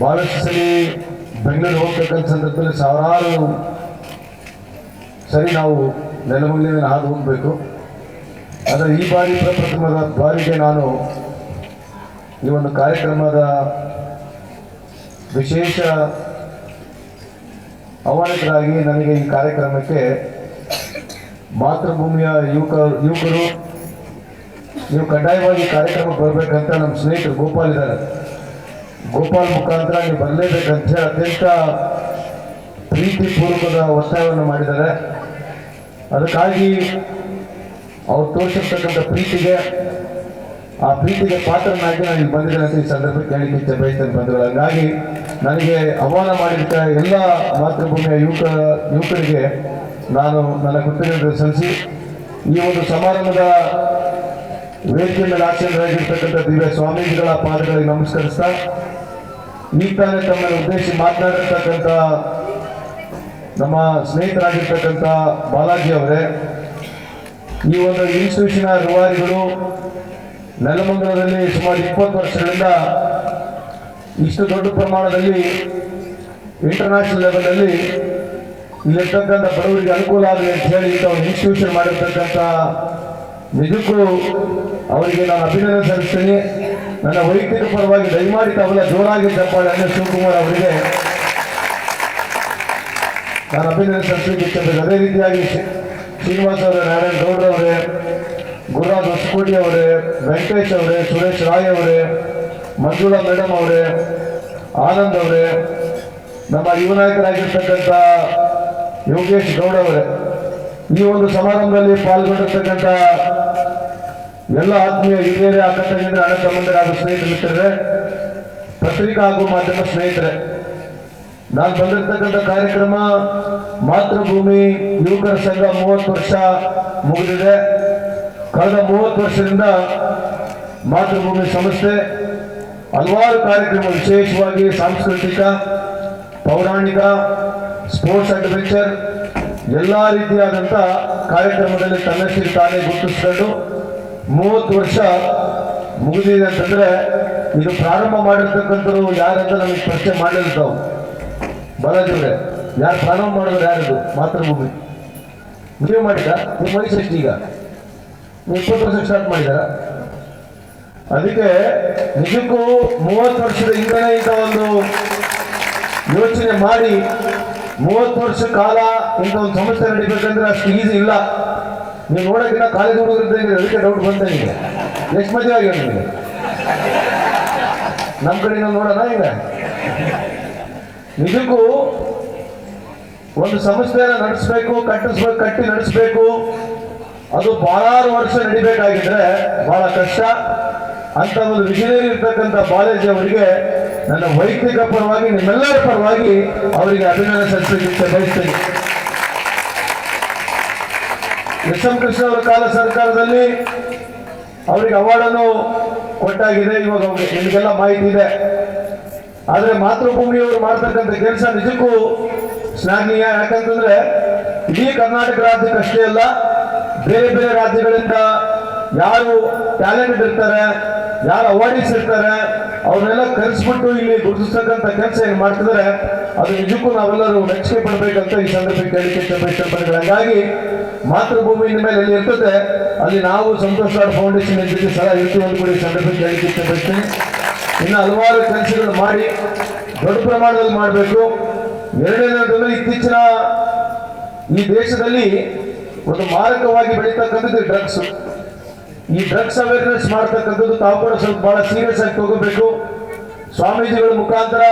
ಭಾಳಷ್ಟು ಸಲ ಬೆಂಗಳೂರು ಹೋಗ್ತಕ್ಕಂಥ ಸಂದರ್ಭದಲ್ಲಿ ಸಾವಿರಾರು ಸರಿ ನಾವು ನೆಲಮಂಗಲಿನ ಹಾದು ಹೋಗಬೇಕು. ಆದರೆ ಈ ಬಾರಿ ಪ್ರಪ್ರಥಮದ ಬಾರಿಗೆ ನಾನು ಈ ಒಂದು ಕಾರ್ಯಕ್ರಮದ ವಿಶೇಷ ಆಹ್ವಾನಿತರಾಗಿ ನನಗೆ ಈ ಕಾರ್ಯಕ್ರಮಕ್ಕೆ ಮಾತೃಭೂಮಿಯ ಯುವಕ, ಯುವಕರು, ನೀವು ಕಡ್ಡಾಯವಾಗಿ ಕಾರ್ಯಕ್ರಮಕ್ಕೆ ಬರಬೇಕಂತ ನಮ್ಮ ಸ್ನೇಹಿತರು ಗೋಪಾಲ್ ಇದ್ದಾರೆ. ಗೋಪಾಲ್ ಮುಖಾಂತರ ನೀವು ಬರಲೇಬೇಕಂತ ಅತ್ಯಂತ ಪ್ರೀತಿಪೂರ್ವಕದ ಒತ್ತಾಯವನ್ನು ಮಾಡಿದ್ದಾರೆ. ಅದಕ್ಕಾಗಿ ಅವ್ರು ತೋರಿಸಿರ್ತಕ್ಕಂಥ ಪ್ರೀತಿಗೆ, ಆ ಪ್ರೀತಿಗೆ ಪಾತ್ರನಾಗಿ ನಾನು ಇಲ್ಲಿ ಬಂದಿದ್ದೇನೆ ಅಂತ ಈ ಸಂದರ್ಭಕ್ಕೆ ಹೇಳಿಕೆ ಬಯಸ್ತೇನೆ ಬಂಧುಗಳು. ಹಂಗಾಗಿ ನನಗೆ ಆಹ್ವಾನ ಮಾಡಿದ ಎಲ್ಲ ಮಾತೃಭೂಮಿಯ ಯುವಕ, ಯುವಕರಿಗೆ ನಾನು ನನ್ನ ಕೃತಜ್ಞತೆ ಸಲ್ಲಿಸಿ, ಈ ಒಂದು ಸಮಾರಂಭದ ವೇದಿಕೆ ಮೇಲೆ ಆಚರಣೆಯಾಗಿರ್ತಕ್ಕಂಥ ದಿವ್ಯ ಸ್ವಾಮೀಜಿಗಳ ಪಾದಗಳಿಗೆ ನಮಸ್ಕರಿಸ್ತಾ ಈ ತಾನೇ ತಮ್ಮನ್ನು ಉದ್ದೇಶಿಸಿ ಮಾತನಾಡಿರ್ತಕ್ಕಂಥ ನಮ್ಮ ಸ್ನೇಹಿತರಾಗಿರ್ತಕ್ಕಂಥ ಬಾಲಾಜಿ ಅವರೇ, ಈ ಒಂದು ಇನ್ಸ್ಟಿಟ್ಯೂಷನ್ ರೂವಾರಿಗಳು ನೆಲಮಂಗಲದಲ್ಲಿ ಸುಮಾರು ಇಪ್ಪತ್ತು ವರ್ಷಗಳಿಂದ ಇಷ್ಟು ದೊಡ್ಡ ಪ್ರಮಾಣದಲ್ಲಿ ಇಂಟರ್ನ್ಯಾಷನಲ್ ಲೆವೆಲಲ್ಲಿ ಇಲ್ಲಿರ್ತಕ್ಕಂಥ ಬಡವರಿಗೆ ಅನುಕೂಲ ಆಗಲಿ ಅಂತ ಹೇಳಿ ಇಂಥ ಒಂದು ಇನ್ಸ್ಟಿಟ್ಯೂಷನ್ ಮಾಡಿರ್ತಕ್ಕಂಥ ನಿಜಕ್ಕೂ ಅವರಿಗೆ ನಾನು ಅಭಿನಂದನೆ ಸಲ್ಲಿಸ್ತೀನಿ. ನನ್ನ ವೈಯಕ್ತಿಕ ಪರವಾಗಿ ದಯಮಾಡಿ ತಾವೆಲ್ಲ ಜೋರಾಗಿ ಚಪ್ಪಾಳೆ ಅಂದ್ರೆ ಶಿವಕುಮಾರ್ ಅವರಿಗೆ. ನಾನು ಅಭಿನಂದನೆ ಸಲ್ಲಿಸಲಿಕ್ಕೆ ಅದೇ ರೀತಿಯಾಗಿ ಶ್ರೀನಿವಾಸ್ ಅವರೇ, ನಾರಾಯಣ ಗೌಡ್ರ ಅವರೇ, ಗುರುರಾಜ್ ಹೊಸಕೋಟಿ ಅವರೇ, ವೆಂಕಟೇಶ್ ಅವರೇ, ಸುರೇಶ್ ರಾಯ್ ಅವರೇ, ಮಂಜುಳಾ ಮೇಡಮ್ ಅವರೇ, ಆನಂದ್ ಅವರೇ, ನಮ್ಮ ಯುವ ನಾಯಕರಾಗಿರ್ತಕ್ಕಂಥ ಯೋಗೇಶ್ ಗೌಡ ಅವರೇ, ಈ ಒಂದು ಸಮಾರಂಭದಲ್ಲಿ ಪಾಲ್ಗೊಂಡಿರ್ತಕ್ಕಂಥ ಎಲ್ಲ ಆತ್ಮೀಯ ಹಿರಿಯರೇ ಅಕ್ಕ ತಂಗಿದ್ರೆ ಅಣ್ಣ ತಮ್ಮಂದಿರ ಹಾಗೂ ಸ್ನೇಹಿತ ಮಿತ್ರರೇ, ಪತ್ರಿಕಾ ಹಾಗೂ ಮಾಧ್ಯಮ ಸ್ನೇಹಿತರೆ, ನಾನು ಬಂದಿರ್ತಕ್ಕಂಥ ಕಾರ್ಯಕ್ರಮ ಮಾತೃಭೂಮಿ, ಯುವಕರ ಸಂಘ ಮೂವತ್ತು ವರ್ಷ ಮುಗಿದಿದೆ. ಕಳೆದ ಮೂವತ್ತು ವರ್ಷದಿಂದ ಮಾತೃಭೂಮಿ ಸಂಸ್ಥೆ ಹಲವಾರು ಕಾರ್ಯಕ್ರಮ, ವಿಶೇಷವಾಗಿ ಸಾಂಸ್ಕೃತಿಕ, ಪೌರಾಣಿಕ, ಸ್ಪೋರ್ಟ್ಸ್ ಅಡ್ವೆಂಚರ್, ಎಲ್ಲ ರೀತಿಯಾದಂಥ ಕಾರ್ಯಕ್ರಮದಲ್ಲಿ ತನ್ನಷ್ಟಕ್ಕೆ ತಾನೇ ಗುರುತಿಸ್ಕೊಂಡು ಮೂವತ್ತು ವರ್ಷ ಮುಗಿದಿದೆ ಅಂತಂದ್ರೆ ಇದು ಪ್ರಾರಂಭ ಮಾಡಿರ್ತಕ್ಕಂಥವ್ರು ಯಾರಂತ ನಮಗೆ ಪ್ರಶ್ನೆ ಮಾಡಿರ್ತಾವೆ ಬಾಲಾಜಿವ್ರೆ ಯಾರು ಪ್ರಾರಂಭ ಮಾಡಿದ್ರು ಯಾರಿದು? ಮಾತೃಭೂಮಿ. ನೀವು ಮಾಡಿದ ನಿಮ್ಮ ವಯಸ್ಸು ಎಷ್ಟು ಈಗ? ನೀವು ಇಪ್ಪತ್ತು ವರ್ಷ ಸ್ಟಾರ್ಟ್ ಮಾಡಿದಾರ ಅದಕ್ಕೆ ನಿಜಕ್ಕೂ ಮೂವತ್ತು ವರ್ಷದ ಹಿಂದೆನೇ ಇಂಥ ಒಂದು ಯೋಚನೆ ಮಾಡಿ, ಮೂವತ್ತು ವರ್ಷ ಕಾಲ ಇಂಥ ಒಂದು ಸಮಸ್ಯೆ ನಡೀಬೇಕಂದ್ರೆ ಅಷ್ಟು ಈಸಿ ಇಲ್ಲ. ನೀವು ನೋಡೋಕ್ಕಿಂತ ಕಾಲೇಜ್ ಹುಡುಗರು ಇದ್ದಂಗೆ ಅದಕ್ಕೆ ಡೌಟ್ ಬಂತ ನಿಮಗೆ ಎಷ್ಟು ಮದುವೆ ಆಗ್ಯಾವ ನಿಮಗೆ ನಮ್ಮ ಕಡೆಯಿಂದ ನೋಡೋಣ ಈಗ. ನಿಜಕ್ಕೂ ಒಂದು ಸಂಸ್ಥೆಯನ್ನು ನಡೆಸಬೇಕು, ಕಟ್ಟಿಸ್ಬೇಕು, ಕಟ್ಟಿ ನಡೆಸಬೇಕು, ಅದು ಬಹಳಾರು ವರ್ಷ ನಡಿಬೇಕಾಗಿದ್ರೆ ಬಹಳ ಕಷ್ಟ. ಅಂತ ಒಂದು ವಿಷಯದಲ್ಲಿ ಇರ್ತಕ್ಕಂಥ ಬಾಲಾಜಿ ಅವರಿಗೆ ನನ್ನ ವೈಯಕ್ತಿಕ ಪರವಾಗಿ ನಿಮ್ಮೆಲ್ಲರ ಪರವಾಗಿ ಅವರಿಗೆ ಅಭಿನಂದನೆ ಸಲ್ಲಿಸಲಿಕ್ಕೆ ಬಯಸ್ತೇನೆ. ಕೃಷ್ಣ ಅವರ ಕಾಲ ಸರ್ಕಾರದಲ್ಲಿ ಅವರಿಗೆ ಅವಾರ್ಡನ್ನು ಕೊಟ್ಟಾಗಿದೆ, ಇವಾಗ ಅವ್ರಿಗೆ- ನಿಮಗೆಲ್ಲ ಮಾಹಿತಿ ಇದೆ. ಆದರೆ ಮಾತೃಭೂಮಿಯವರು ಮಾಡ್ತಕ್ಕಂಥ ಕೆಲಸ ನಿಜಕ್ಕೂ ಶ್ಲಾಘನೀಯ ಯಾಕಂತಂದ್ರೆ ಇಡೀ ಕರ್ನಾಟಕ ರಾಜ್ಯಕ್ಕಷ್ಟೇ ಅಲ್ಲ, ಬೇರೆ ಬೇರೆ ರಾಜ್ಯಗಳಿಂದ ಯಾರು ಟ್ಯಾಲೆಂಟ್ ಇರ್ತಾರೆ ಯಾರು ಅವಾರ್ಡಿಸ್ ಇರ್ತಾರೆ ಅವ್ರನ್ನೆಲ್ಲ ಕರೆಸ್ಬಿಟ್ಟು ಇಲ್ಲಿ ಗುರುತಿಸ್ತಕ್ಕಂಥ ಕೆಲಸ ಏನು ಮಾಡ್ತಿದ್ದಾರೆ ಅದು ನಿಜಕ್ಕೂ ನಾವೆಲ್ಲರೂ ಮೆಚ್ಚುಗೆ ಪಡಬೇಕಂತ ಈ ಸಂದರ್ಭಕ್ಕೆ ಹೇಳಿಕೆ ಹಂಗಾಗಿ ಮಾತೃಭೂಮಿ ಮೇಲೆ ಎಲ್ಲಿ ಇರ್ತದೆ, ಅಲ್ಲಿ ನಾವು ಸಂತೋಷ್ ಲಾಡ್ ಫೌಂಡೇಶನ್ ಜೊತೆ ಸಹ ಇರ್ತೀವಿ ಅಂತ ಸಂದರ್ಭಕ್ಕೆ ಹೇಳಿಕೆ ಇನ್ನು ಹಲವಾರು ಕೆಲಸಗಳು ಮಾಡಿ, ದೊಡ್ಡ ಪ್ರಮಾಣದಲ್ಲಿ ಮಾಡಬೇಕು. ಎರಡನೇದಂದ್ರೆ ಇತ್ತೀಚಿನ ಈ ದೇಶದಲ್ಲಿ ಒಂದು ಮಾರಕವಾಗಿ ಬೆಳೀತಕ್ಕಂಥದ್ದು ಡ್ರಗ್ಸ್ ಈ ಡ್ರಗ್ಸ್ ಅವೇರ್ನೆಸ್ ಮಾಡ್ತಕ್ಕಂಥದ್ದು ತಾವು ಸ್ವಲ್ಪ ಬಹಳ ಸೀರಿಯಸ್ ಆಗಿ ತಗೋಬೇಕು. ಸ್ವಾಮೀಜಿಗಳ ಮುಖಾಂತರ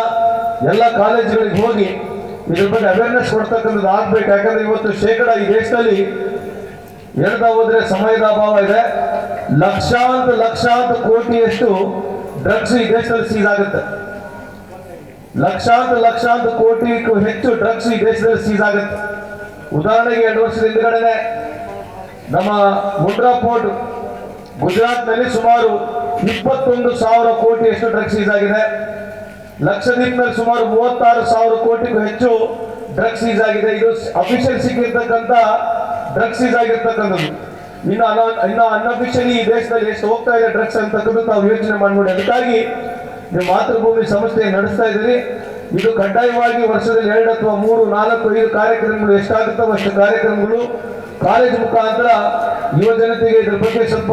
ಎಲ್ಲ ಕಾಲೇಜುಗಳಿಗೆ ಹೋಗಿ ಇದ್ರ ಬಗ್ಗೆ ಅವೇರ್ನೆಸ್ ಕೊಡ್ತಕ್ಕಂಥದ್ದು ಆಗ್ಬೇಕು. ಯಾಕಂದ್ರೆ ಇವತ್ತು ಶೇಕಡ ಈ ದೇಶದಲ್ಲಿ ಹೇಳ್ತಾ ಹೋದ್ರೆ ಸಮಯದ ಅಭಾವ ಇದೆ. ಲಕ್ಷಾಂತ ಲಕ್ಷಾಂತ ಕೋಟಿಯಷ್ಟು ಡ್ರಗ್ಸ್ ಈ ದೇಶದಲ್ಲಿ ಸೀಸ್ ಆಗುತ್ತೆ. ಲಕ್ಷಾಂತ ಲಕ್ಷಾಂತ ಕೋಟಿಗೂ ಹೆಚ್ಚು ಡ್ರಗ್ಸ್ ಈ ದೇಶದಲ್ಲಿ ಸೀಸ್ ಆಗುತ್ತೆ. ಉದಾಹರಣೆಗೆ ಎರಡು ವರ್ಷದ ಹಿಂದ್ಗಡೆನೆ ನಮ್ಮ ಮುಂಡ್ರಾ ಪೋರ್ಟ್ ಗುಜರಾತ್ನಲ್ಲಿ ಸುಮಾರು ಇಪ್ಪತ್ತೊಂದು ಸಾವಿರ ಕೋಟಿಯಷ್ಟು ಡ್ರಗ್ಸ್ ಸೀಸ್ ಆಗಿದೆ. ಲಕ್ಷದ್ವೀಪ್ನಲ್ಲಿ ಸುಮಾರು ಮೂವತ್ತಾರು ಸಾವಿರ ಕೋಟಿಗೂ ಹೆಚ್ಚು ಡ್ರಗ್ಸ್ ಸೀಸ್ ಆಗಿದೆ. ಇದು ಅಫಿಷಿಯಲ್ ಸಿಕ್ಕಿರ್ತಕ್ಕಂಥ ಡ್ರಗ್ಸ್ ಸೀಸ್ ಆಗಿರ್ತಕ್ಕಂಥದ್ದು. ಇನ್ನು ಅನ, ಇನ್ನು ಅನ್ಅಫಿಷಿಯಲಿ ಈ ದೇಶದಲ್ಲಿ ಎಷ್ಟು ಹೋಗ್ತಾ ಇದೆ ಡ್ರಗ್ಸ್ ಅಂತಕ್ಕಂಥದ್ದು ತಾವು ಯೋಚನೆ ಮಾಡ್ಬಿಡಿ. ಅದಕ್ಕಾಗಿ ನೀವು ಮಾತೃಭೂಮಿ ಸಂಸ್ಥೆ ನಡೆಸ್ತಾ ಇದ್ದೀರಿ. ಇದು ಕಡ್ಡಾಯವಾಗಿ ವರ್ಷದಲ್ಲಿ ಎರಡು ಅಥವಾ ಮೂರು, ನಾಲ್ಕು, ಐದು ಕಾರ್ಯಕ್ರಮಗಳು ಎಷ್ಟಾಗುತ್ತೋ ಅಷ್ಟು ಕಾರ್ಯಕ್ರಮಗಳು ಕಾಲೇಜ್ ಮುಖಾಂತರ ಯುವ ಜನತೆಗೆ ಇದ್ರ ಬಗ್ಗೆ ಸ್ವಲ್ಪ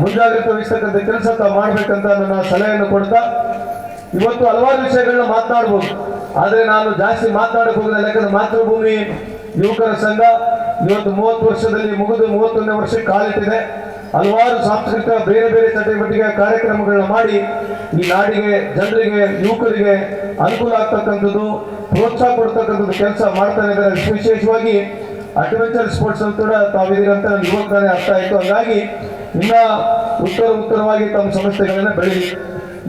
ಮುಂಜಾಗ್ರತೆ ವಹಿಸ್ತಕ್ಕಂಥ ಕೆಲಸ ಮಾಡ್ಬೇಕಂತ ನನ್ನ ಸಲಹೆಯನ್ನು ಕೊಡ್ತಾ, ಇವತ್ತು ಹಲವಾರು ವಿಷಯಗಳನ್ನ ಮಾತನಾಡಬಹುದು ಆದರೆ ನಾನು ಜಾಸ್ತಿ ಮಾತನಾಡಕ್ಕೆ ಹೋಗೋದಿಲ್ಲ ಯಾಕಂದ್ರೆ ಮಾತೃಭೂಮಿ ಯುವಕರ ಸಂಘ ಇವತ್ತು ಮೂವತ್ತು ವರ್ಷದಲ್ಲಿ ಮುಗಿದು ಮೂವತ್ತೊಂದನೇ ವರ್ಷಕ್ಕೆ ಕಾಲಿಟ್ಟಿದೆ. ಹಲವಾರು ಸಾಂಸ್ಕೃತಿಕ ಬೇರೆ ಬೇರೆ ಚಟುವಟಿಕೆ ಕಾರ್ಯಕ್ರಮಗಳನ್ನ ಮಾಡಿ ಈ ನಾಡಿಗೆ ಜನರಿಗೆ, ಯುವಕರಿಗೆ ಅನುಕೂಲ ಆಗ್ತಕ್ಕಂಥದ್ದು, ಪ್ರೋತ್ಸಾಹ ಕೊಡ್ತಕ್ಕಂಥದ್ದು ಕೆಲಸ ಮಾಡ್ತಾನೆ ಇದ್ದಾರೆ. ವಿಶೇಷವಾಗಿ ಅಡ್ವೆಂಚರ್ ಸ್ಪೋರ್ಟ್ಸ್ ಅಂತ ಕೂಡ ತಾವಿದ್ದೀರಂತ ಯುವಕರೇ ಅರ್ಥ ಆಯಿತು ಹಂಗಾಗಿ ಇನ್ನ ಉತ್ತರ ಉತ್ತರವಾಗಿ ತಮ್ಮ ಸಮಸ್ಯೆಗಳನ್ನ ಬೆಳೀಲಿ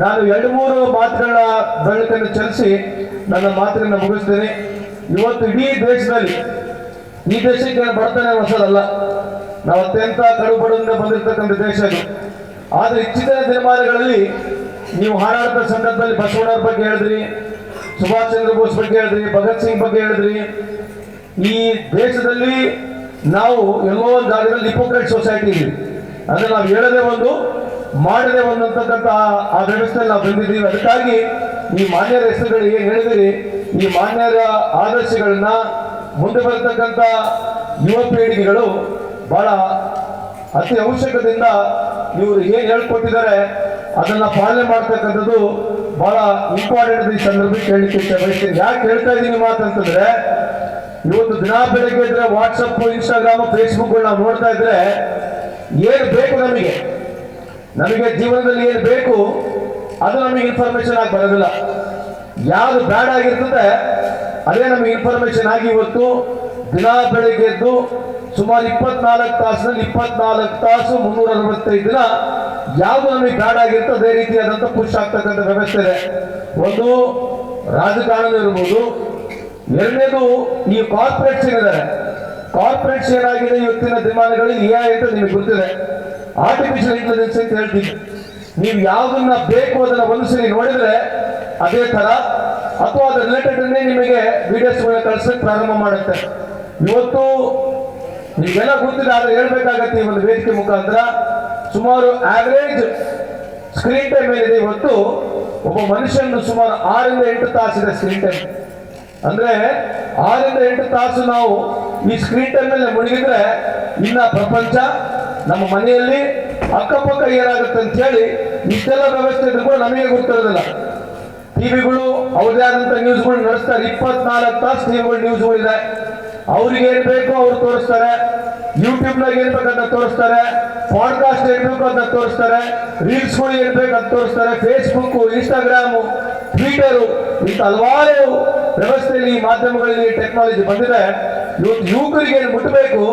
ನಾನು ಎರಡು ಮೂರು ಮಾತುಗಳ ಬೆಳಕನ್ನು ಚಲಿಸಿ ನನ್ನ ಮಾತುಗಳನ್ನ ಮುಗಿಸ್ತೇನೆ. ಇವತ್ತು ಇಡೀ ದೇಶದಲ್ಲಿ, ಈ ದೇಶಕ್ಕೆ ಬರ್ತಾನೆ ಹೊಸದಲ್ಲ ನಾವು ಅತ್ಯಂತ ಕಡುಬಡದಿಂದ ಬಂದಿರತಕ್ಕಂಥ ದೇಶ ಇದು. ಆದ್ರೆ ಇತ್ತೀಚಿನ ದಿನಮಾನಗಳಲ್ಲಿ ನೀವು ಹಾರಾಟದ ಸಂದರ್ಭದಲ್ಲಿ ಬಸವಣ್ಣವ್ರ ಬಗ್ಗೆ ಹೇಳಿದ್ರಿ, ಸುಭಾಷ್ ಚಂದ್ರ ಬೋಸ್ ಬಗ್ಗೆ ಹೇಳಿದ್ರಿ, ಭಗತ್ ಸಿಂಗ್ ಬಗ್ಗೆ ಹೇಳಿದ್ರಿ ಈ ದೇಶದಲ್ಲಿ ನಾವು ಎಲ್ಲೋ ಒಂದು ಜಾಗದಲ್ಲಿ ಹಿಪೋಕ್ರೆಟ್ ಸೊಸೈಟಿ ಇದೆ. ಅಂದ್ರೆ ನಾವು ಹೇಳದೆ ಒಂದು, ಮಾಡದೆ ಒಂದು ಆ- ವ್ಯವಸ್ಥೆಯಲ್ಲಿ ನಾವು ಬಂದಿದ್ದೀವಿ. ಅದಕ್ಕಾಗಿ ಈ ಮಾನ್ಯರ ಹೆಸರುಗಳು ಏನ್ ಹೇಳಿದಿರಿ? ಈ ಮಾನ್ಯರ ಆದರ್ಶಗಳನ್ನ ಮುಂದೆ ಬರತಕ್ಕಂಥ ಯುವ ಪೀಳಿಗೆಗಳು ಬಹಳ ಅತಿ ಅವಶ್ಯಕದಿಂದ ಇವರು ಏನ್ ಹೇಳ್ಕೊಟ್ಟಿದ್ದಾರೆ, ಅದನ್ನ ಪಾಲನೆ ಮಾಡ್ತಕ್ಕಂಥದ್ದು ಬಹಳ ಇಂಪಾರ್ಟೆಂಟ್ ಈ ಸಂದರ್ಭಕ್ಕೆ ಹೇಳಲಿಕ್ಕೆ ಬಯಸ್ತೀನಿ ಯಾಕೆ ಹೇಳ್ತಾ ಇದ್ದೀನಿ ಮಾತಂತಂದ್ರೆ ಇವತ್ತು ದಿನ ಬೆಳಗ್ಗೆ ಇದ್ರೆ ವಾಟ್ಸಪ್ ಇನ್ಸ್ಟಾಗ್ರಾಮ್ ಫೇಸ್ಬುಕ್ ನಾವು ನೋಡ್ತಾ ಇದ್ರೆ ಏನು ಬೇಕು ನಮಗೆ? ನಮಗೆ ಜೀವನದಲ್ಲಿ ಏನು ಬೇಕು? ಅದು ನಮಗೆ ಇನ್ಫಾರ್ಮೇಶನ್ ಆಗಿ ಬರೋದಿಲ್ಲ. ಯಾವುದು ಬ್ಯಾಡ್ ಆಗಿರ್ತದೆ, ಅದೇ ನಮಗೆ ಇನ್ಫಾರ್ಮೇಶನ್ ಆಗಿ ಇವತ್ತು ದಿನ ಬೆಳಗ್ಗೆ ಎದ್ದು ಸುಮಾರು ಇಪ್ಪತ್ನಾಲ್ಕು ತಾಸಿನಲ್ಲಿ ಇಪ್ಪತ್ನಾಲ್ಕು ತಾಸು ಮುನ್ನೂರ ಅರವತ್ತೈದು ದಿನ ಯಾವುದು ನಮಗೆ ಬ್ಯಾಡ್ ಆಗಿರುತ್ತೆ ಅದೇ ರೀತಿಯಾದಂಥ ಪುಷ್ ಆಗ್ತಕ್ಕಂಥ ವ್ಯವಸ್ಥೆ ಇದೆ. ಒಂದು ರಾಜಕಾರಣ ಇರ್ಬೋದು ಎರಡನೇದು, ಈ ಕಾರ್ಪೊರೇಟ್ಸ್ ಏನಿದ್ದಾರೆ ಕಾರ್ಪೊರೇಟ್ಸ್ ಏನಾಗಿದೆ ಇವತ್ತಿನ ದಿಮಾನಗಳು ಎ ಅಂತ ನಿಮಗೆ ಗೊತ್ತಿದೆ. ಆರ್ಟಿಫಿಷಿಯಲ್ ಇಂಟೆಲಿಜೆನ್ಸ್ ಅಂತ ಹೇಳ್ತೀವಿ ನೀವು ಯಾವ್ದನ್ನ ಬೇಕು ಅದನ್ನ ಒಂದು ಸರಿ ನೋಡಿದ್ರೆ ಅದೇ ತರ, ಅಥವಾ ಅದ್ರ ರಿಲೇಟೆಡ್ ನಿಮಗೆ ವಿಡಿಯೋಸ್ ಕಳ್ಸಕ್ಕೆ ಪ್ರಾರಂಭ ಮಾಡುತ್ತೆ. ಇವತ್ತು ನಿಮ್ಗೆಲ್ಲ ಗೊತ್ತಿದೆ, ಆದ್ರೆ ಹೇಳ್ಬೇಕಾಗತ್ತೆ ಈ ಒಂದು ವೇದಿಕೆ ಮುಖಾಂತರ. ಸುಮಾರು ಆವರೇಜ್ ಸ್ಕ್ರೀನ್ ಟೈಮ್ ಏನಿದೆ ಇವತ್ತು, ಒಬ್ಬ ಮನುಷ್ಯನ ಸುಮಾರು ಆರರಿಂದ ಎಂಟು ತಾಸಿದೆ ಸ್ಕ್ರೀನ್ ಟೈಮ್ ಅಂದ್ರೆ ಆರಿಂದ ಎಂಟು ತಾಸು ನಾವು ಈ ಸ್ಕ್ರೀನ್ ಟೈಮ್ ಮೇಲೆ ಮುಳುಗಿದ್ರೆ ಇನ್ನ ಪ್ರಪಂಚ ನಮ್ಮ ಮನೆಯಲ್ಲಿ ಅಕ್ಕಪಕ್ಕ ಏನಾಗುತ್ತೆ ಅಂತ ಹೇಳಿ ಇಷ್ಟೆಲ್ಲ ವ್ಯವಸ್ಥೆ ಇದ್ರು ಕೂಡ ನಮಗೆ ಗೊತ್ತಿರೋದಿಲ್ಲ. ಟಿವಿಗಳು ಅವ್ರದೇ ಆದಂತ ನ್ಯೂಸ್ಗಳು ನಡೆಸ್ತಾರೆ. ಇಪ್ಪತ್ನಾಲ್ಕು ತಾಸು ಟಿವಿಗಳು ನ್ಯೂಸ್ಗಳಿದೆ ಅವ್ರಿಗೆ ಏನ್ ಬೇಕು ಅವ್ರು ತೋರಿಸ್ತಾರೆ. ಯೂಟ್ಯೂಬ್ ನಾಗ ಏನ್ ಬೇಕಂತ ತೋರಿಸ್ತಾರೆ. ಪಾಡ್ಕಾಸ್ಟ್ ಏನ್ ಬೇಕು ಅಂತ ತೋರಿಸ್ತಾರೆ. ರೀಲ್ಸ್ಗಳು ಏನ್ ಅಂತ ತೋರಿಸ್ತಾರೆ. ಫೇಸ್ಬುಕ್ ಇನ್ಸ್ಟಾಗ್ರಾಮು ಟ್ವಿಟರು ಇಂಥ ಹಲವಾರು ವ್ಯವಸ್ಥೆಯಲ್ಲಿ ಮಾಧ್ಯಮಗಳಲ್ಲಿ ಟೆಕ್ನಾಲಜಿ ಬಂದಿದೆ. ಇವತ್ತು ಯುವಕರಿಗೆ ಮುಟ್ಟಬೇಕು?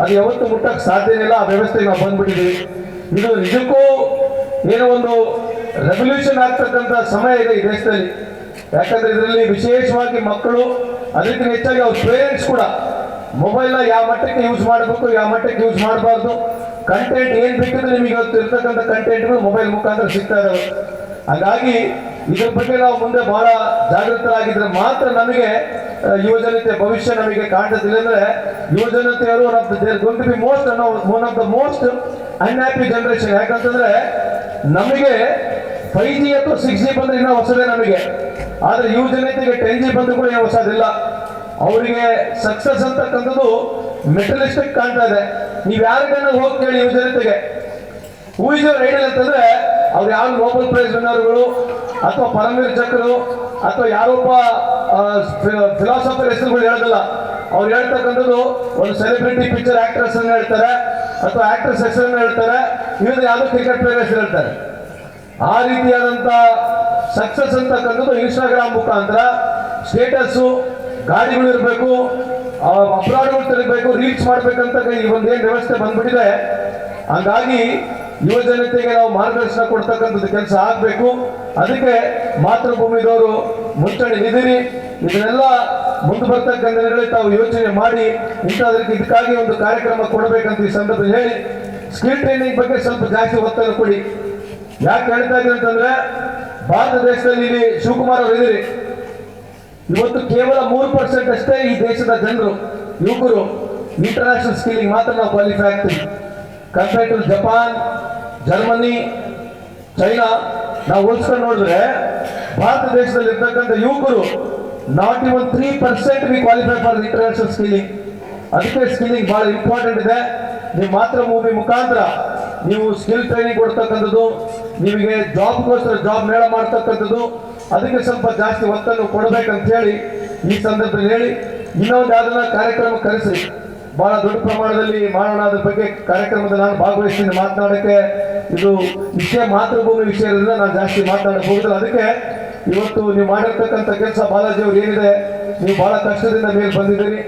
ಅದು ಯಾವತ್ತು ಮುಟ್ಟಕ್ಕೆ ಸಾಧ್ಯನೇ ಇಲ್ಲ. ಆ ವ್ಯವಸ್ಥೆಗೆ ನಾವು ಬಂದ್ಬಿಟ್ಟಿದ್ದೀವಿ. ಇದು ನಿಜಕ್ಕೂ ಏನೋ ಒಂದು ರೆವಲ್ಯೂಷನ್ ಆಗ್ತಕ್ಕಂಥ ಸಮಯ ಇದೆ ಈ ದೇಶದಲ್ಲಿ. ಯಾಕಂದ್ರೆ ಇದರಲ್ಲಿ ವಿಶೇಷವಾಗಿ ಮಕ್ಕಳು, ಅದಕ್ಕಿಂತ ಹೆಚ್ಚಾಗಿ ಅವ್ರ ಪೇರೆಂಟ್ಸ್ ಕೂಡ ಮೊಬೈಲ್ನ ಯಾವ ಮಟ್ಟಕ್ಕೆ ಯೂಸ್ ಮಾಡಬೇಕು, ಯಾವ ಮಟ್ಟಕ್ಕೆ ಯೂಸ್ ಮಾಡಬಾರ್ದು ಕಂಟೆಂಟ್ ಏನ್ ಬೇಕಿದ್ರೆ ನಿಮಗೆ ಇವತ್ತು ಇರ್ತಕ್ಕಂಥ ಕಂಟೆಂಟ್ಗಳು ಮೊಬೈಲ್ ಮುಖಾಂತರ ಸಿಗ್ತಾ ಇದಾವೆ. ಹಾಗಾಗಿ ಇದ್ರ ಬಗ್ಗೆ ನಾವು ಮುಂದೆ ಬಹಳ ಜಾಗೃತರಾಗಿದ್ರೆ ಮಾತ್ರ ನಮಗೆ ಯುವಜನತೆ ಭವಿಷ್ಯ ನಮಗೆ ಕಾಣ್ತದಿಲ್ಲ ಅಂದ್ರೆ ಯುವಜನತೆಯವರು have to be most one of the most unhappy generation ಯಾಕಂತಂದ್ರೆ ನಮಗೆ ಫೈವ್ ಜಿ ಅಥವಾ ಸಿಕ್ಸ್ ಜಿ ಬಂದ್ರೆ ಇನ್ನೂ ಹೊಸದೇ ನಮಗೆ. ಆದ್ರೆ ಯುವಜನತೆಗೆ ಟೆನ್ ಜಿ ಬಂದು ಕೂಡ ಏನು ಹೊಸದಿಲ್ಲ. ಅವರಿಗೆ ಸಕ್ಸಸ್ ಅಂತಕ್ಕಂಥದ್ದು ಮೆಟಲಿಸ್ಟಿಕ್ ಕಾಣ್ತಾ ಇದೆ. ನೀವು ಯಾರಿಗಾನ ಹೋಗಿ ಕೇಳಿ ಯುವಜನತೆಗೆ ಹೂ ಇಸ್ ಅಂತಂದ್ರೆ ಅವ್ರು ಯಾವ ನೋಬೆಲ್ ಪ್ರೈಸ್ ವಿನ್ನರ್ಗಳು ಅಥವಾ ಪರಮವೀರ್ ಚಕ್ರು ಅಥವಾ ಯಾರೊಬ್ಬ ಫಿಲಾಸಫರ್ ಹೆಸರುಗಳು ಹೇಳೋದಿಲ್ಲ. ಅವ್ರು ಹೇಳ್ತಕ್ಕಂಥದ್ದು ಒಂದು ಸೆಲೆಬ್ರಿಟಿ ಪಿಕ್ಚರ್ ಆಕ್ಟ್ರೆಸ್ ಅನ್ನು ಹೇಳ್ತಾರೆ ಅಥವಾ ಆಕ್ಟ್ರೆಸ್ ಹೆಸರನ್ನು ಹೇಳ್ತಾರೆ. ಇವರು ಯಾವುದೋ ಕ್ರಿಕೆಟ್ ಪ್ಲೇಯರ್ ಹೆಸರು ಹೇಳ್ತಾರೆ. ಆ ರೀತಿಯಾದಂತ ಸಕ್ಸಸ್ ಅಂತಕ್ಕಂಥದ್ದು ಇನ್ಸ್ಟಾಗ್ರಾಮ್ ಮುಖಾಂತರ ಸ್ಟೇಟಸ್ಸು ಗಾಡಿಗಳು ಇರಬೇಕು ಅಪರಾಧಗಳು ತೆರಬೇಕು ರೀಚ್ ಮಾಡ್ಬೇಕಂತ ಈ ಒಂದು ಏನ್ ವ್ಯವಸ್ಥೆ ಬಂದ್ಬಿಟ್ಟಿದೆ. ಹಾಗಾಗಿ ಯುವ ಜನತೆಗೆ ನಾವು ಮಾರ್ಗದರ್ಶನ ಕೊಡ್ತಕ್ಕಂಥದ್ದು ಕೆಲಸ ಆಗಬೇಕು. ಅದಕ್ಕೆ ಮಾತೃಭೂಮಿದವರು ಮುಂಚೂಣಿ ಇದ್ದೀರಿ. ಇದನ್ನೆಲ್ಲ ಮುಂದೆ ಬರ್ತಕ್ಕಂಥ ತಾವು ಯೋಚನೆ ಮಾಡಿ, ಇಂಥದಕ್ಕೆ ಇದಕ್ಕಾಗಿ ಒಂದು ಕಾರ್ಯಕ್ರಮ ಕೊಡಬೇಕಂತ ಈ ಸಂದರ್ಭದಲ್ಲಿ ಹೇಳಿ, ಸ್ಕಿಲ್ ಟ್ರೈನಿಂಗ್ ಬಗ್ಗೆ ಸ್ವಲ್ಪ ಜಾಸ್ತಿ ಒತ್ತನ್ನು ಕೊಡಿ. ಯಾಕೆ ಹೇಳ್ತಾ ಇದ್ದೀನಿ ಅಂತಂದ್ರೆ, ಭಾರತ ದೇಶದಲ್ಲಿ ಇಲ್ಲಿ ಶಿವಕುಮಾರ್ ಅವರು ಇದ್ದೀರಿ. ಇವತ್ತು ಕೇವಲ ಮೂರು ಪರ್ಸೆಂಟ್ ಅಷ್ಟೇ ಈ ದೇಶದ ಜನರು, ಯುವಕರು. ಇಂಟರ್ನ್ಯಾಷನಲ್ ಸ್ಕಿಲ್ಲಿಂಗ್ ಮಾತ್ರ ನಾವು ಕ್ವಾಲಿಫೈ ಆಗ್ತೀವಿ. Compare to Japan Germany China ನಾವು ಹೋಲಿಸ್ಕೊಂಡು ನೋಡಿದ್ರೆ ಭಾರತ ದೇಶದಲ್ಲಿ ಇರ್ತಕ್ಕಂಥ ಯುವಕರು not even three percent we qualify for international skilling ಅದಕ್ಕೆ ಸ್ಕಿಲ್ಲಿಂಗ್ ಬಹಳ ಇಂಪಾರ್ಟೆಂಟ್ ಇದೆ. ನೀವು ಮಾತ್ರ ಮೂವಿ ಮುಖಾಂತರ ನೀವು ಸ್ಕಿಲ್ ಟ್ರೈನಿಂಗ್ ಕೊಡ್ತಕ್ಕಂಥದ್ದು, ನಿಮಗೆ ಜಾಬ್ಗೋಸ್ಕರ ಜಾಬ್ ಮೇಳ ಮಾಡ್ತಕ್ಕಂಥದ್ದು, ಅದಕ್ಕೆ ಸ್ವಲ್ಪ ಜಾಸ್ತಿ ಒತ್ತನ್ನು ಕೊಡಬೇಕಂತ ಹೇಳಿ ಈ ಸಂದರ್ಭದಲ್ಲಿ ಹೇಳಿ. ಇನ್ನೊಂದು ಯಾವ್ದನ್ನ ಕಾರ್ಯಕ್ರಮ ಕರೆಸಿ. ಬಹಳ ದೊಡ್ಡ ಪ್ರಮಾಣದಲ್ಲಿ ಮಾಡೋಣ ಅದ್ರ ಬಗ್ಗೆ ಕಾರ್ಯಕ್ರಮದಲ್ಲಿ ನಾನು ಭಾಗವಹಿಸ್ತೀನಿ. ಮಾತನಾಡಕ್ಕೆ ಇದು ವಿಷಯ ಮಾತೃಭೂಮಿ ವಿಷಯದಿಂದ ನಾನು ಜಾಸ್ತಿ ಹೋಗುದಿಲ್ಲ. ಅದಕ್ಕೆ ಇವತ್ತು ನೀವು ಮಾಡಿರ್ತಕ್ಕಂಥ ಕೆಲಸ ಬಾಲಾಜಿ ಅವ್ರು ಏನಿದೆ, ನೀವು ಬಹಳ ಕಷ್ಟದಿಂದ ಮೇಲೆ ಬಂದಿದ್ದೀರಿ.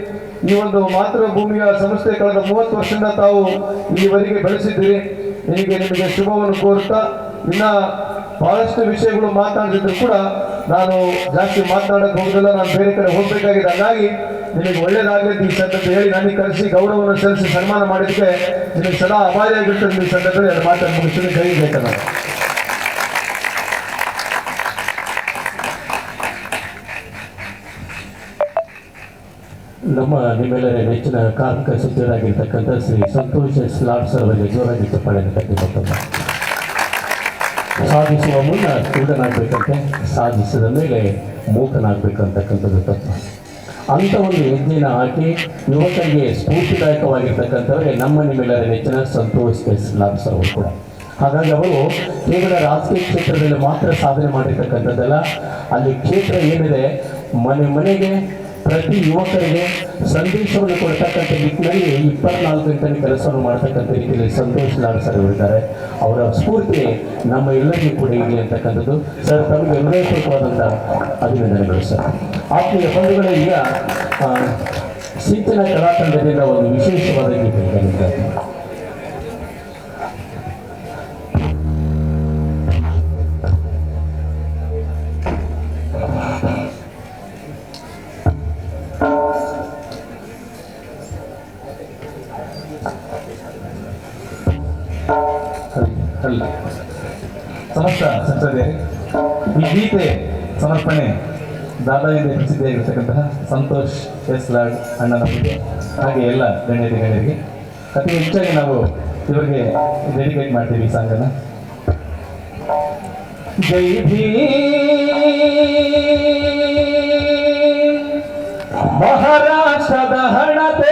ಈ ಒಂದು ಮಾತೃಭೂಮಿಯ ಸಂಸ್ಥೆ ಕಳೆದ ಮೂವತ್ತು ವರ್ಷದಿಂದ ತಾವು ಇಲ್ಲಿವರೆಗೆ ಬೆಳೆಸಿದ್ದೀರಿ. ನಿಮಗೆ ನಿಮಗೆ ಶುಭವನ್ನು ಕೋರುತ್ತಾ, ಇನ್ನ ಬಹಳಷ್ಟು ವಿಷಯಗಳು ಮಾತನಾಡಿದ್ರು ಕೂಡ ನಾನು ಜಾಸ್ತಿ ಮಾತನಾಡಕ್ಕೆ ಹೋಗುದಿಲ್ಲ. ನಾನು ಬೇರೆ ಕಡೆ ಹೋಗ್ಬೇಕಾಗಿದೆ. ಹಾಗಾಗಿ ನಿಮಗೆ ಒಳ್ಳೇದಾಗಲಿ ಈ ಹೇಳಿ ನನಗೆ ಕರೆಸಿ ಗೌರವವನ್ನು ಸಲ್ಲಿಸಿ ಸನ್ಮಾನ ಮಾಡಿದ್ದಕ್ಕೆ ನಿಮಗೆ ಸದಾ ಅಪಾಯ ಆಗಿರ್ತದೆ ಈ ಸಂದರ್ಭದಲ್ಲಿ ಎರಡು ಮಾತನ್ನು ಮುಗಿಸಿದ್ರೆ ಕೈ ಬೇಕಲ್ಲ ನಮ್ಮ ನಿಮ್ಮೆಲ್ಲರ ನೆಚ್ಚಿನ ಕಾರ್ಮಿಕ ಸಚಿವರಾಗಿರ್ತಕ್ಕಂಥ ಶ್ರೀ ಸಂತೋಷ್ ಸ್ಲಾಡ್ ಸರ್ ಅವರಿಗೆ ಜೋರಾಗಿ ಚಪ್ಪಾಳೆ ಕಟ್ಟಿಕೊಟ್ಟಮ್ಮ ಸಾಧಿಸುವ ಮುನ್ನ ಕೂಡನಾಗಬೇಕಂತೆ, ಸಾಧಿಸಿದ ಮೇಲೆ ಮೂಕನಾಗಬೇಕಂತಕ್ಕಂಥದ್ದು ತತ್ವ ಅಂಥ ಒಂದು ಹೆಜ್ಜೆನ ಹಾಕಿ ಯುವಕರಿಗೆ ಸ್ಫೂರ್ತಿದಾಯಕವಾಗಿರ್ತಕ್ಕಂಥವ್ರೆ ನಮ್ಮ ನಿಮ್ಮೆಲ್ಲರ ನೆಚ್ಚಿನ ಸಂತೋಷ ಎಸ್ ಕೂಡ. ಹಾಗಾಗಿ ಅವರು ಕೇವಲ ರಾಜಕೀಯ ಕ್ಷೇತ್ರದಲ್ಲಿ ಮಾತ್ರ ಸಾಧನೆ ಮಾಡಿರ್ತಕ್ಕಂಥದ್ದಲ್ಲ, ಅಲ್ಲಿ ಕ್ಷೇತ್ರ ಏನಿದೆ, ಮನೆ ಮನೆಗೆ ಪ್ರತಿ ಯುವಕರಿಗೆ ಸಂದೇಶವನ್ನು ಕೊಡ್ತಕ್ಕಂಥ ನಿಟ್ಟಿನಲ್ಲಿ ಇಪ್ಪತ್ನಾಲ್ಕು ಗಂಟೆ ಕೆಲಸವನ್ನು ಮಾಡ್ತಕ್ಕಂಥ ರೀತಿಯಲ್ಲಿ ಸಂತೋಷ್ ಲಾಲ್ ಸರ್ ಇದ್ದಾರೆ. ಅವರ ಸ್ಫೂರ್ತಿ ನಮ್ಮ ಎಲ್ಲರಿಗೂ ಕೂಡ ಇದೆ ಅಂತಕ್ಕಂಥದ್ದು. ಸರ್, ತಮಗೆ ಹೃದಯಪೂರ್ವಕವಾದಂಥ ಅಭಿನಂದನೆಗಳು ಸರ್. ಆತ್ಮೀಯ ಬಂಧುಗಳೇ, ಈಗ ಸಿಂಚನ ಕಲಾತಂಡದಿಂದ ಒಂದು ವಿಶೇಷವಾದ ಗೀತೆ ಸಮರ್ಪಣೆ ದಾದಾಯಿಂದ ಪ್ರಸಿದ್ಧಿಯಾಗಿರ್ತಕ್ಕಂತಹ ಸಂತೋಷ್ ಎಸ್ ಲಾಡ್ ಅಣ್ಣನವರಿಗೆ ಹಾಗೆ ಎಲ್ಲ ಗಣ್ಯತೆಗಳಿಗೆ ಅತಿ ಹೆಚ್ಚಾಗಿ ನಾವು ಇವರಿಗೆ ಡೆಡಿಕೇಟ್ ಮಾಡ್ತೀವಿ ಸಾಂಗನ್ನು ಜೈ ಮಹಾರಾಷ್ಟ್ರದ ಹಣತೆ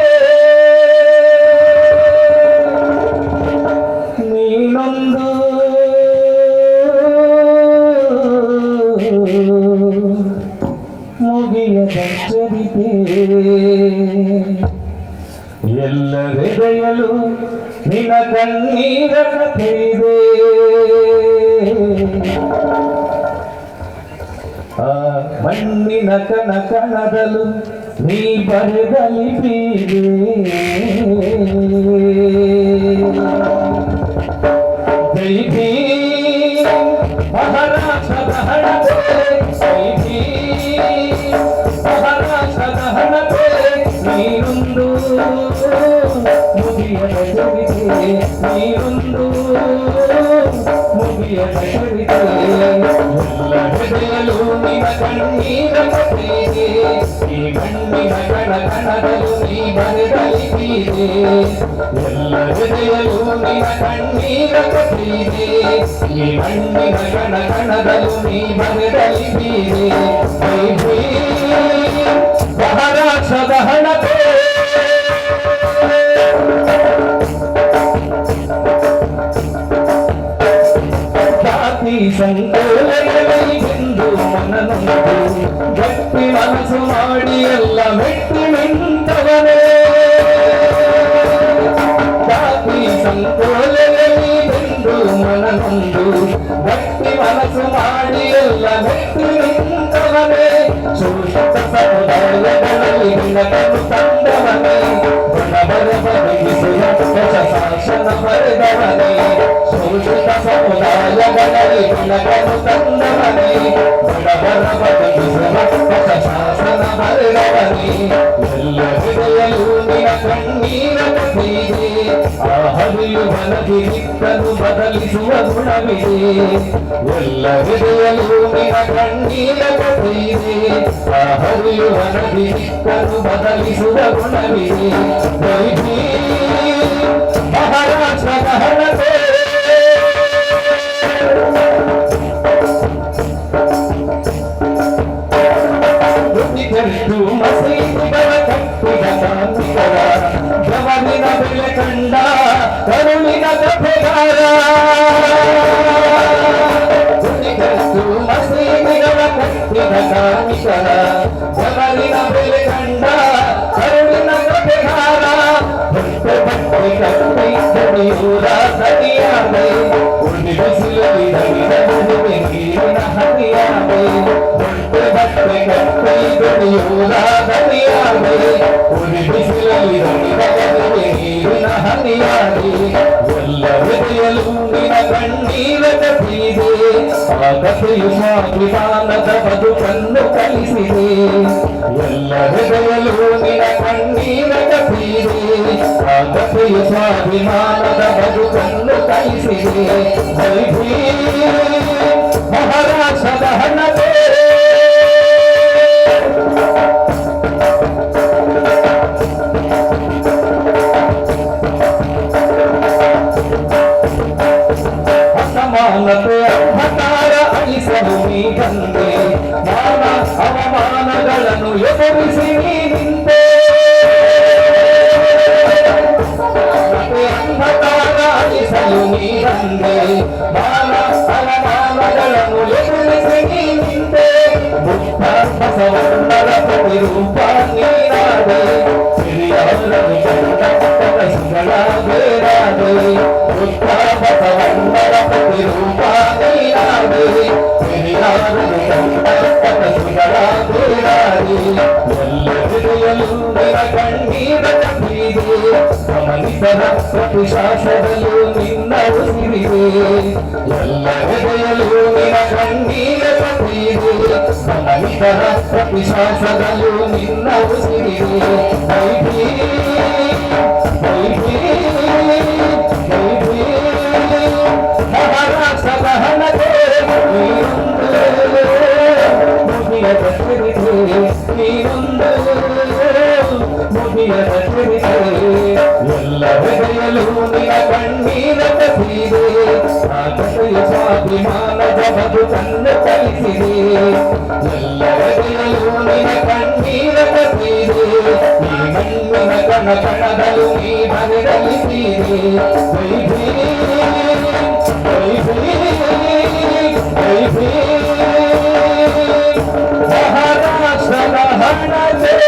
ನಿನ ಕಣ್ಣೀರ ಕಥೆ ಇದೆ ಆ ಮಣ್ಣಿನ ಕಣ ಕಣದಲು ನೀ ಬರೆದ ಲಿಪಿಗೆ ಜೈ నీరుందు ముగియన కవితే ఉల్ల హృదయలు నిన కన్నీర కట్టిదే ఈ ಮನಸ್ಸು ಮಾಡಿ ಎಲ್ಲ ಮೆಟ್ಟಿ ನಿಂತವನೇ ಜಾತಿ ಸಂಕೋಲೆಗಳಿಗೆಂದು ಮನನೊಂದು ಗಟ್ಟಿ ಮನಸ್ಸು ಮಾಡಿ ಎಲ್ಲ ಮೆಟ್ಟಿ ನಿಂತವನೇ ಶೋಷಿತ ಸಮುದಾಯಗಳಲ್ಲಿ ನಿನಗನು ತಂದವನೇ ಬಡವರ ಬದುಕಿಸುವ రక్షణ పరిదవని సూచిత సముదాయ గణని గుణగను తందవని గుణవర పదవి సమస్త శాసన పరిదవని ఎల్ల విజయలు నిన కన్నీర ಕಥೆಯಿದೆ ಆ ಹರಿಯುವ ನದಿ ದಿಕ್ಕನ್ನು ಬದಲಿಸುವ ಗುಣವಿದೆ ಎಲ್ಲ ಹೃದಯಲು ನಿನ ಕಣ್ಣೀರ ಕಥೆಯಿದೆ ಆ ಹರಿಯುವ ನದಿ ದಿಕ್ಕನ್ನು ಬದಲಿಸುವ ಗುಣವಿದೆ ಜೈ ಭೀಮ್ కరుణిన కృపగారా స్థూల శ్రీనిగల కృష్ణ కామికర జమలిన వెలిగండ కరుణిన కృపగారా భక్త భక్తి కరుణి కరుణియూరా సతియామే ఉన్ని విసులు విధమిన ఉన్ని వెంగిన హరియామే ಹೊಟ್ಟೆ ಬಟ್ಟೆ ಕಟ್ಟಿ ಕಡಿಯೂರ ಸರಿಯಾದೆ ಉಳಿ ಬಿಸಿಲಲ್ಲಿ ದಣಿದ ಬೆಂಕಿನ ಹರಿಯಾದೆ ಎಲ್ಲ ಹೃದಯಲು ನಿನ ಕಣ್ಣೀರ ಕಥಿದೆ ಆ ಕಥೆಯು ಸ್ವಾಭಿಮಾನದ ಬದುಕನ್ನು ಕಲಿಸಿದೆ ಎಲ್ಲ ಹೃದಯಲು ನಿನ ಕಣ್ಣೀರ ಅಸಮಾನತೆ ಅಂಧಕಾರ ಅಳಿಸಲು ನೀ ಬಂದೆ ಮಾನ ಅವಮಾನಗಳನ್ನು ಎದುರಿಸಿ సరస్వతి శాసనలు నిన్న ఉసిరివే ఎల్ల హృదయలు నిన కన్నీర సతీరు సమని సరస్వతి శాసనలు నిన్న ఉసిరివే ಎಲ್ಲ ಹೃದಯಲು ನಿನ ಕಣ್ಣೀರ ಕಥಿದೆ ಆ ಕಥೆಯ ಸ್ವಾಭಿಮಾನದ ಬದುಕನ್ನು ಕಲಿಸಿದೆ ಎಲ್ಲ ಹೃದಯಲು ನಿನ ಕಣ್ಣೀರ ಕಥಿದೆ ಈ ಮಣ್ಣಿನ ಕಣ ಕಣದಲು ನೀ ಬರೆದಲಿಸಿದೆ ದೈವೀ ದೈವೀ ದೈವೀ Hanna Zee